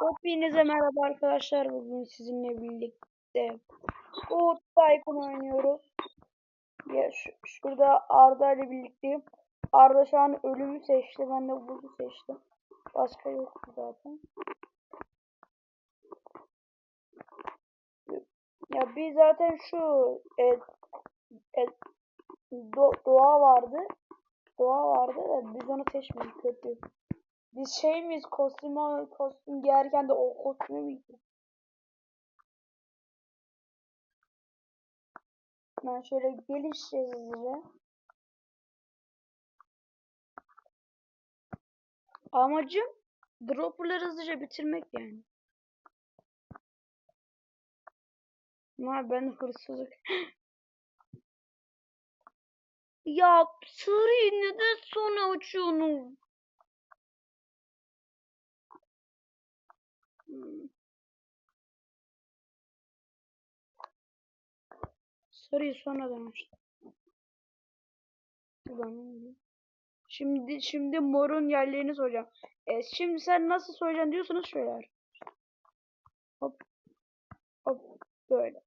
Hepinize merhaba arkadaşlar. Bugün sizinle birlikte Goat Tycoon oynuyoruz. Ya şu, şurada Arda ile birlikteyim. Arda şu an ölümü seçti. Ben de bunu seçtim. Başka yoktu zaten. Ya bir zaten şu e, e, do, doğa vardı. Doğa vardı da biz onu seçmedik. Kötü. Biz şey miyiz kostüm kostüm giyerken de o kostümü mü? Ben şöyle gelişeceğiz hızlıca. Amacım dropperları hızlıca bitirmek yani. Ama ben hırsızlık. ya sarı neden sonra açıyorsunuz? Hmm. Sarıyı sonradan açtım. Şimdi şimdi morun yerlerini soracağım. E, şimdi sen nasıl soracaksın diyorsanız şöyle. Hop. Hop. Böyle.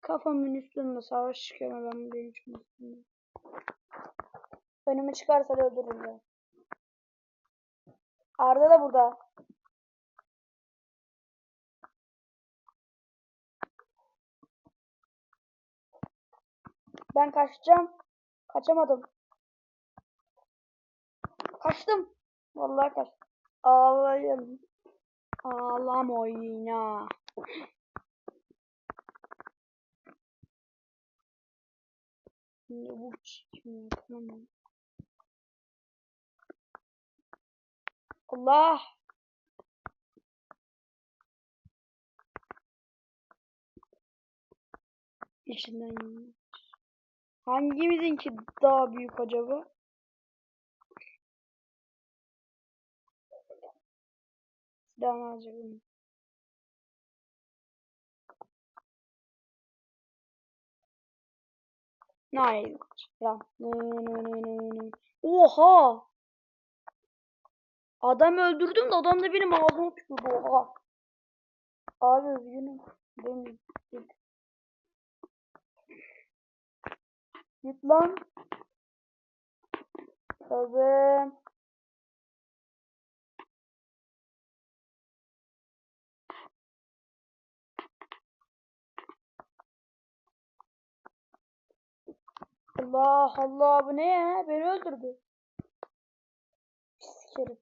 Kafamın üstünde savaş çıkıyor ben buraya uçmasın. Önüme çıkarsa da öldürürüm ya. Arda da burada. Ben kaçacağım. Kaçamadım. Kaçtım. Vallahi kaçtım. Ağlayın. Ağlam oyna. Ne bu. Tamam. Allah. İçinden Hangimizinki daha büyük acaba? Silahını alacağım. Hayır. Oha! Adam öldürdüm de adam da benim ağzıma tükürdü. Oha! Abi üzgünüm. Benim. Git lan. Tabii. Allah Allah bu ne ya? Beni öldürdü. Pis herif.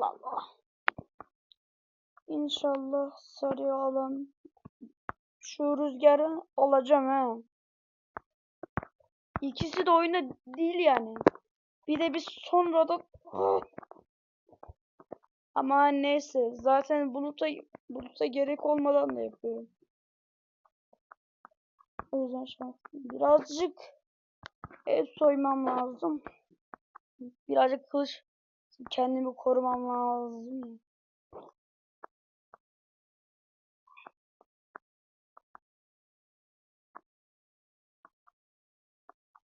Allah. İnşallah sarı alan şu rüzgarı alacağım ha. İkisi de oyuna değil yani. Bir de biz sonradan ama neyse zaten buluta buluta gerek olmadan da yapıyorum. O yüzden şanslı. Birazcık ev soymam lazım. Birazcık kılıç kendimi korumam lazım.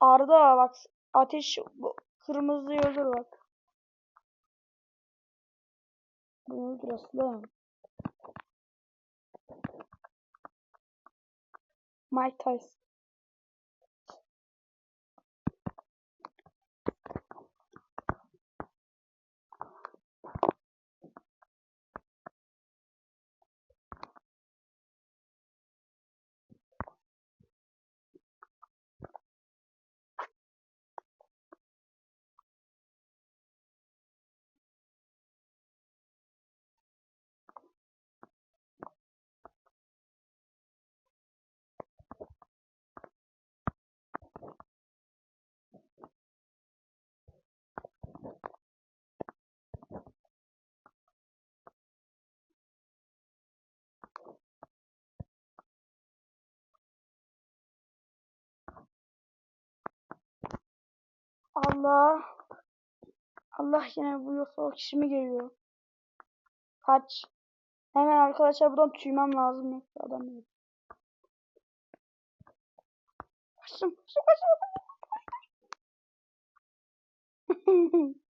Arda bak ateş kırmızı öldür bak. Bunu öldür aslan. Mike Tyson. Allah. Allah yine bu yoksa kişi mi geliyor? Kaç. Hemen arkadaşlar buradan tüymem lazım yoksa adam yok. Kaçtım. Kaçtım kaçtım.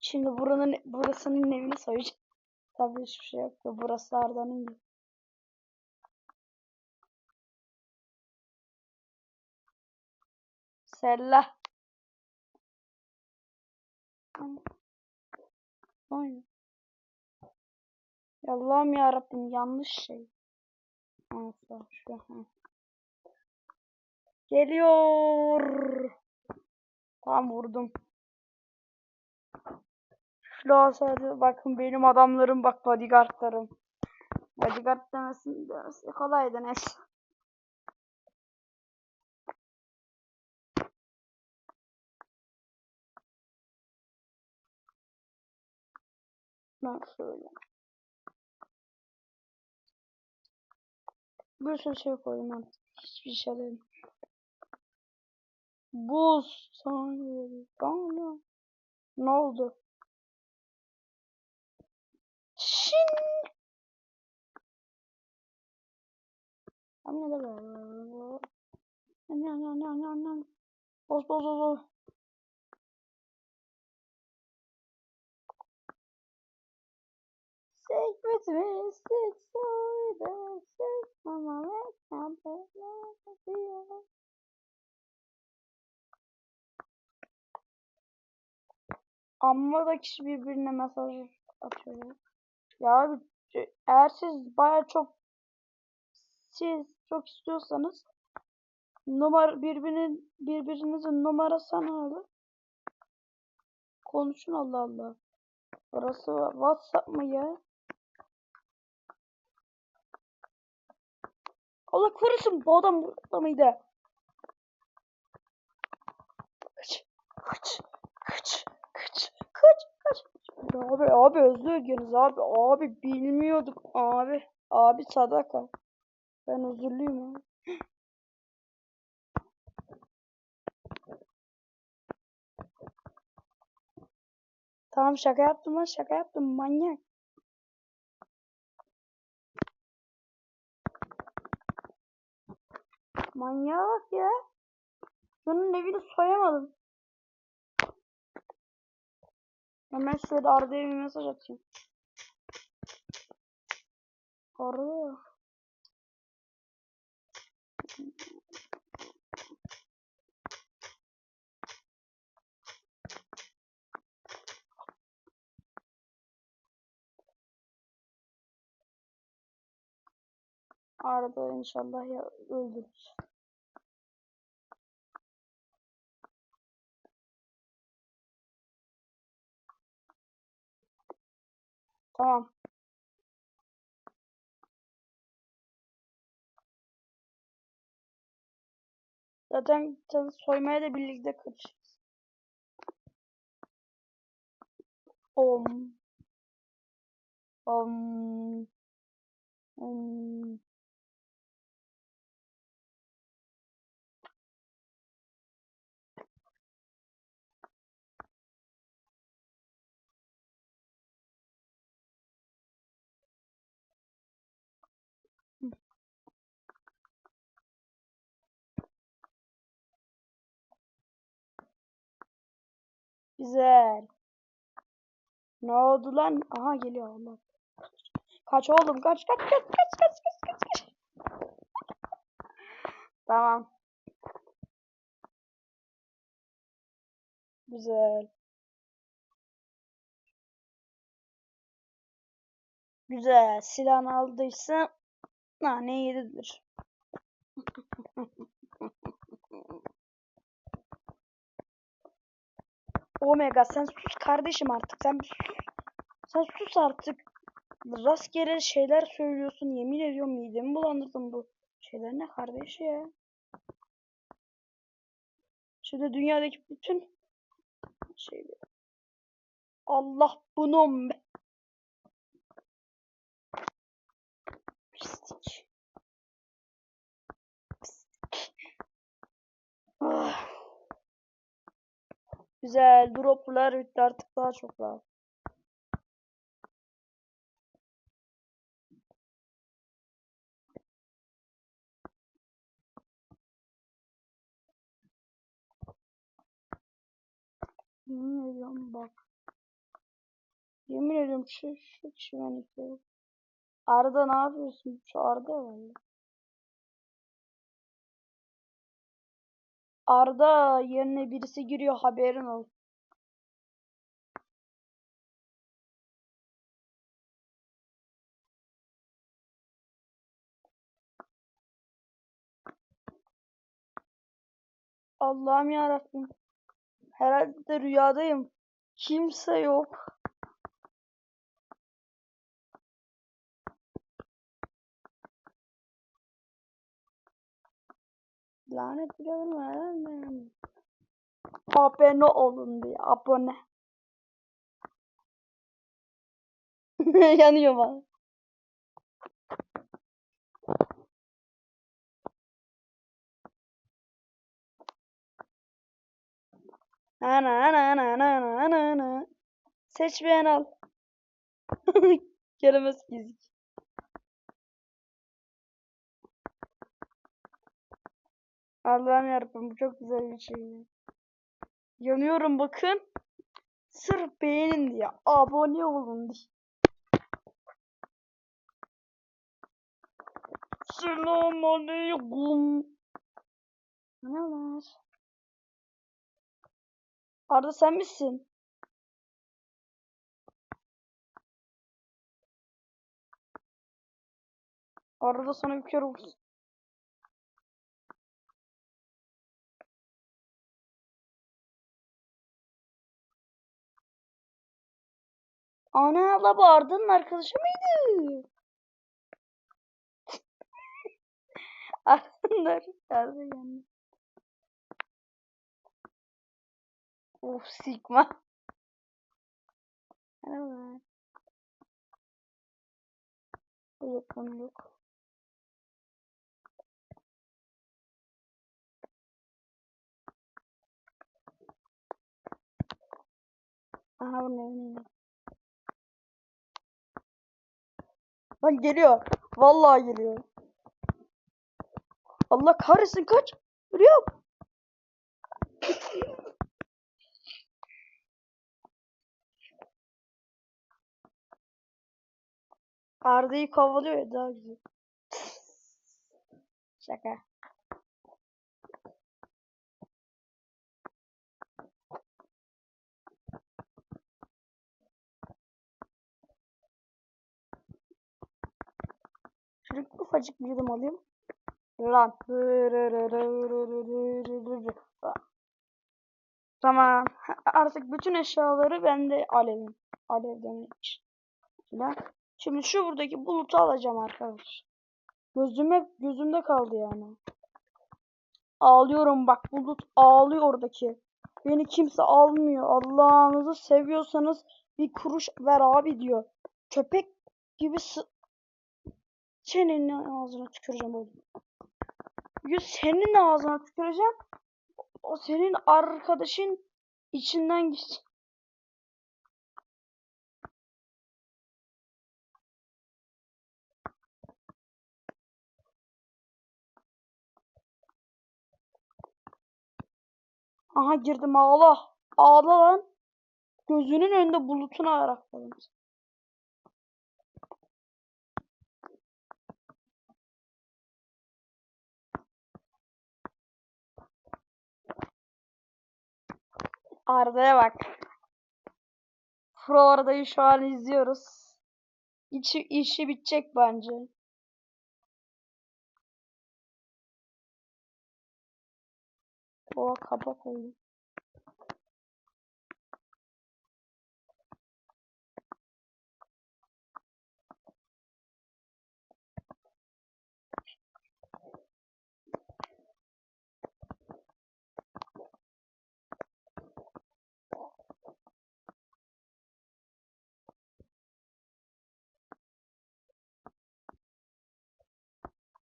Şimdi buranın burasının evini soyacağım. Tabii hiçbir şey yok. Burası Arda'nın evi. Sella. Oyun. Allah'ım ya Rabbim yanlış şey. Neyse şu. Geliyor. Tam vurdum. Şurada bakın benim adamlarım bak bodyguardlarım. Bodyguard demesin demesi kolaydı neyse. Ben şöyle. Bir sürü şey koydum ben. Hiçbir şey değil. Buz. Sonra. Ne oldu? Şin. Anne de böyle. Anne anne anne anne anne. Boz boz boz boz. Stick with me, stick so the stick mama let me Amma da kişi birbirine mesaj atıyor. Ya abi eğer siz baya çok siz çok istiyorsanız numara birbirinin birbirinizin numarasını alın. Konuşun Allah Allah. Orası WhatsApp mı ya? Allah korusun bu adam burada mıydı? Kaç, kaç, kaç, kaç, kaç, kaç. Abi, abi özlüyorsunuz abi, abi bilmiyorduk abi, abi sadaka. Ben özürlüyüm abi. Tamam şaka yaptım lan şaka yaptım manyak. Manyağa bak ya. Şunun evini soyamadım. Hemen şöyle Arda'ya bir mesaj atayım. Arda. Arda inşallah ya öldürür. Tamam. Zaten soymaya da birlikte kaçacağız. Om. Om. Om. Güzel. Ne oldu lan? Aha geliyor Allah. Kaç oğlum kaç kaç kaç kaç kaç kaç kaç kaç. Tamam. Güzel. Güzel. Silahını aldıysa nane yedidir. Omega sen sus kardeşim artık. Sen. Sen sus artık. Rastgele şeyler söylüyorsun. Yemin ediyorum midemi bulandırdın bu. Şeyler ne kardeş ya? Şimdi dünyadaki bütün şeyler. Allah bunun be. Pislik. Güzel. Droplar bitti artık daha çok var. Yemin ediyorum bak. Yemin ediyorum şu şu çimenlikleri. Arda ne yapıyorsun? Şu Arda herhalde. Arda yerine birisi giriyor haberin ol. Allah'ım ya Rabbim. Herhalde rüyadayım. Kimse yok. Lanet biliyorum Abone olun diye. Abone. Yanıyor bana. Ana ana ana ana ana ana ana. Seç beğen al. Gelemez gizik. Allah'ım yarabbim bu çok güzel bir şey. Yanıyorum bakın. Sırf beğenin diye. Abone olun diye. Selamünaleyküm. Ne var? Arda sen misin? Arada sana bir kere olsun. Ana abla bu Arda'nın arkadaşı mıydı? Arda'nın arkadaşı yani. Of Sigma. Merhaba. Yok bunu yok. Aha bu ne Lan geliyor. Vallahi geliyor. Allah kahretsin kaç. Ölüyorum. Arda'yı kovalıyor ya daha güzel. Şaka. Şöyle ufacık bir yudum alayım. Lan. Tamam. Artık bütün eşyaları bende alevim. Alevden için. Şimdi şu buradaki bulutu alacağım arkadaşlar. Gözüme gözümde kaldı yani. Ağlıyorum bak bulut ağlıyor oradaki. Beni kimse almıyor. Allah'ınızı seviyorsanız bir kuruş ver abi diyor. Köpek gibi senin ağzına tüküreceğim oğlum. Yüz senin ağzına tüküreceğim. O senin arkadaşın içinden gitsin. Aha girdim ağla. Ağla lan. Gözünün önünde bulutunu arakladım. Arda'ya bak. Florida'yı şu an izliyoruz. İçi, işi bitecek bence. O kapak oldu.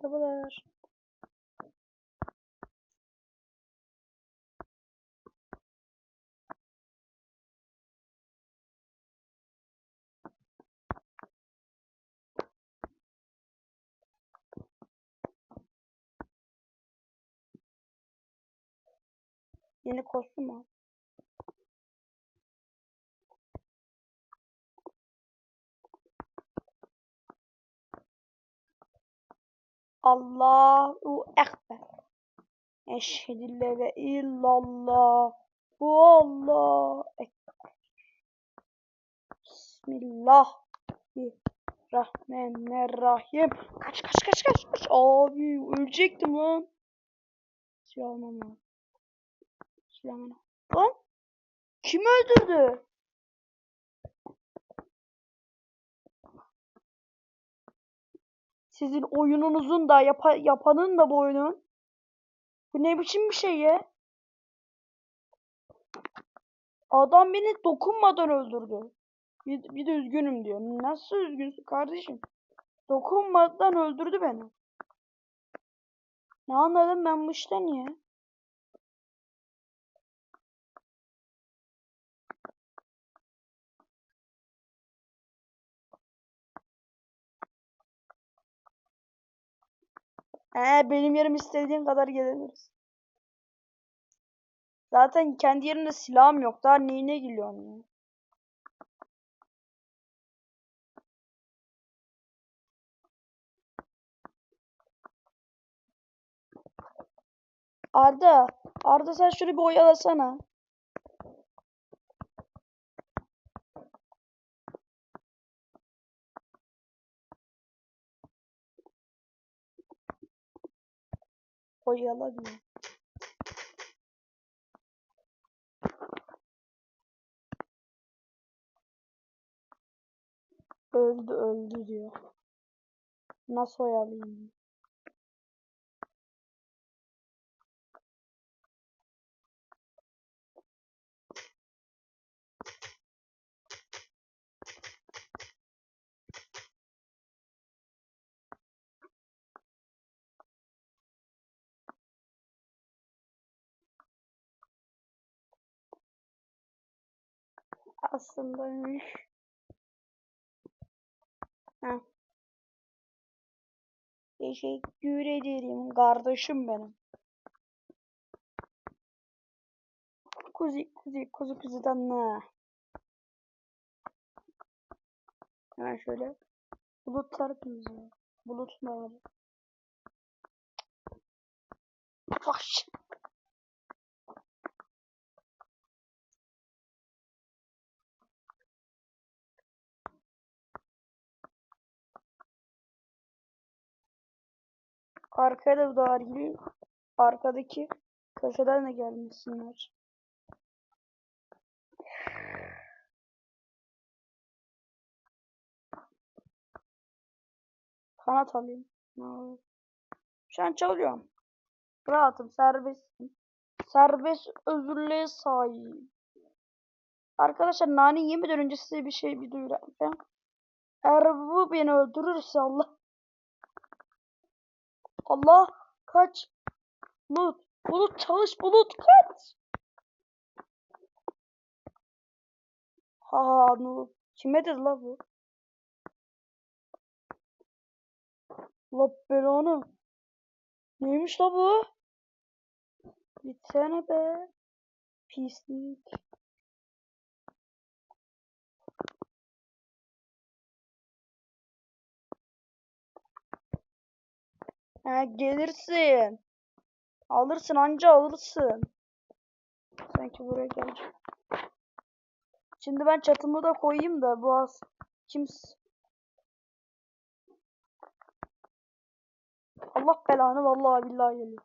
Merhabalar. Yeni kostüm al. Allahu Ekber. Eşhedü ve illallah. Bu Allah Ekber. Bismillah. Rahmanirrahim. Kaç kaç kaç kaç kaç. Abi ölecektim lan. Silah almam lazım. Silah. Kim öldürdü? Sizin oyununuzun da yapa, yapanın da bu oyunun. Bu ne biçim bir şey ya? Adam beni dokunmadan öldürdü. Bir, bir de üzgünüm diyor. Nasıl üzgünsün kardeşim? Dokunmadan öldürdü beni. Ne anladım ben bu işten ya? He benim yerim istediğin kadar gelebiliriz. Zaten kendi yerimde silahım yok. Daha neyine geliyorsun ya? Arda, Arda sen şunu bir oyalasana. Oyala diyor. Öldü öldü diyor. Nasıl oyalayayım? Aslında Heh. Teşekkür ederim kardeşim benim. Kuzi kuzi kuzu kuzudan ne? Hemen şöyle. Bulutlar kuzu. Bulutlar. Baş. Arkaya da daha ilgili arkadaki köşeden de gelmesinler. Kanat alayım. Şu an çalıyorum. Rahatım, serbestim. Serbest özürlüğe sahip. Arkadaşlar nane yemeden önce size bir şey bir duyuracağım. Eğer bu beni öldürürse Allah Allah kaç. Bulut. Bulut çalış bulut kaç. Ha nu. Kime dedi la bu? La belanı. Neymiş la bu? Bitsene be. Pislik. Ha gelirsin. Alırsın anca alırsın. Sanki buraya gelecek. Şimdi ben çatımı da koyayım da bu az kims Allah belanı vallahi billahi geliyor.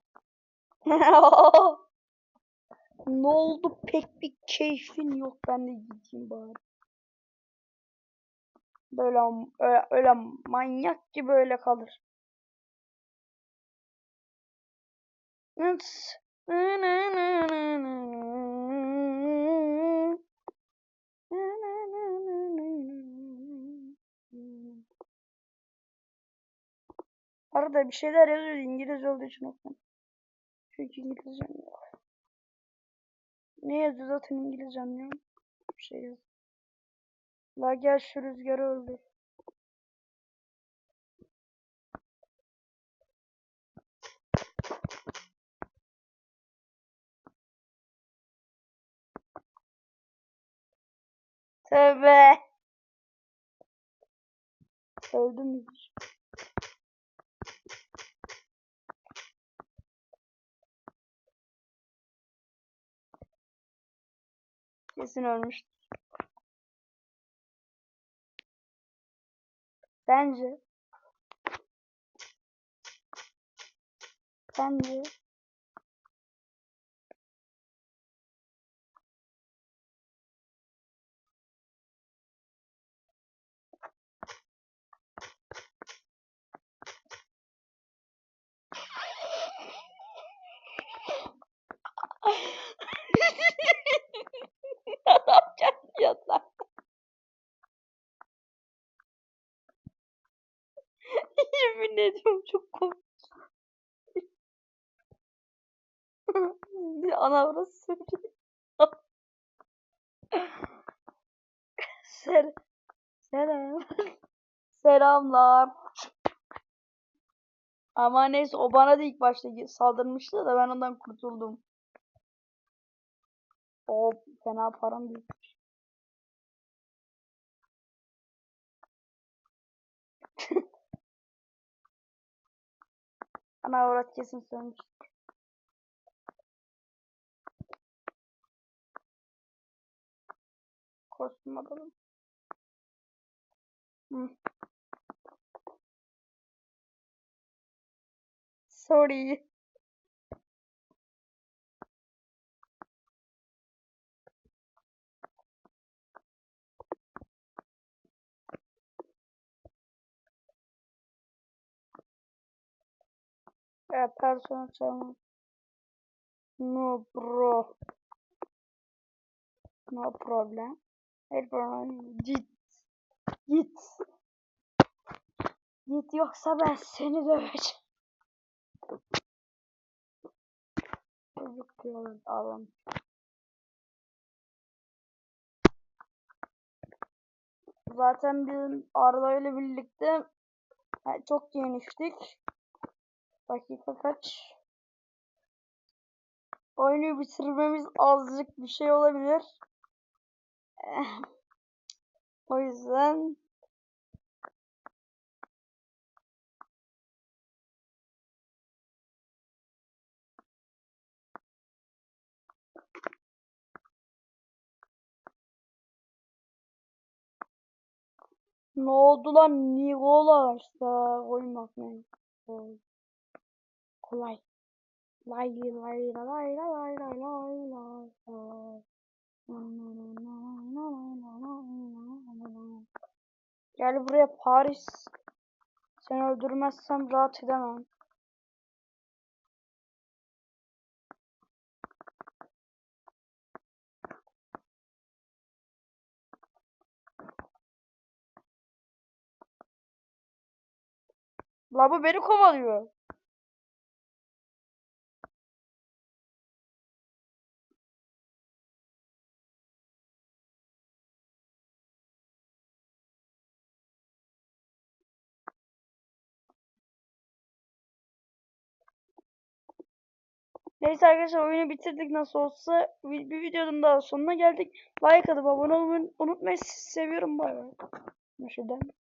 ne oldu pek bir keyfin yok ben de gideyim bari. Böyle öyle, öyle manyak gibi öyle kalır. Arada bir şeyler yazıyor İngilizce olduğu için okuyorum. Çünkü İngilizce yok. Ne yazıyor zaten İngilizce anlıyorum. Bir şey yazıyor. La gel şu rüzgarı öldür. Tövbe. Öldüm. Kesin ölmüş. Bence. Bence. Kendi yatar. Yemin ediyorum çok komik. Bir ana burası söyleyeyim. Ser Selam. Selamlar. Ama neyse o bana da ilk başta saldırmıştı da ben ondan kurtuldum. O fena param büyük. Ana avrat kesin sönmüş. Kostüm alalım. Hı. Sorry. Ya persona çalma. No bro. No problem. Her. Git. Git. Git yoksa ben seni döveceğim. Zaten biz Arda ile birlikte yani çok yeniştik. Dakika kaç? Oyunu bitirmemiz azıcık bir şey olabilir. o yüzden Ne oldu lan Nikolas'ta koymak ne? Kolay. Lay lay lay lay lay lay lay lay Gel buraya Paris. Seni öldürmezsem rahat edemem. La bu beni kovalıyor. Neyse arkadaşlar oyunu bitirdik nasıl olsa. Bir, videonun daha sonuna geldik. Like atıp abone olmayı unutmayın. Sizi seviyorum bay bay. Şuradan.